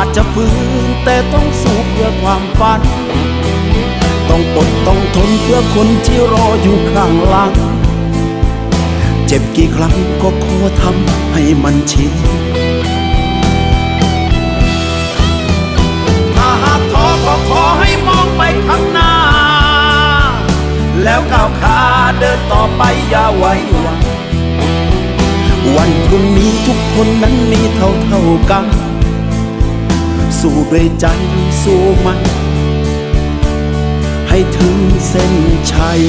อาจจะฝืนแต่ต้องสู้เพื่อความฝัน ต้องอดต้องทนเพื่อคนที่รออยู่ข้างหลัง เจ็บกี่ครั้งก็ขอทำให้มันชินถ้าหากท้อก็ขอให้มองไปข้างหน้า แล้วก้าวขาเดินต่อไปอย่าไว้วันวันพรุ่งนี้ทุกคนนั้นมีเท่าเท่ากัน สู้ด้วยใจสู้มัน ให้ถึงเส้นชัย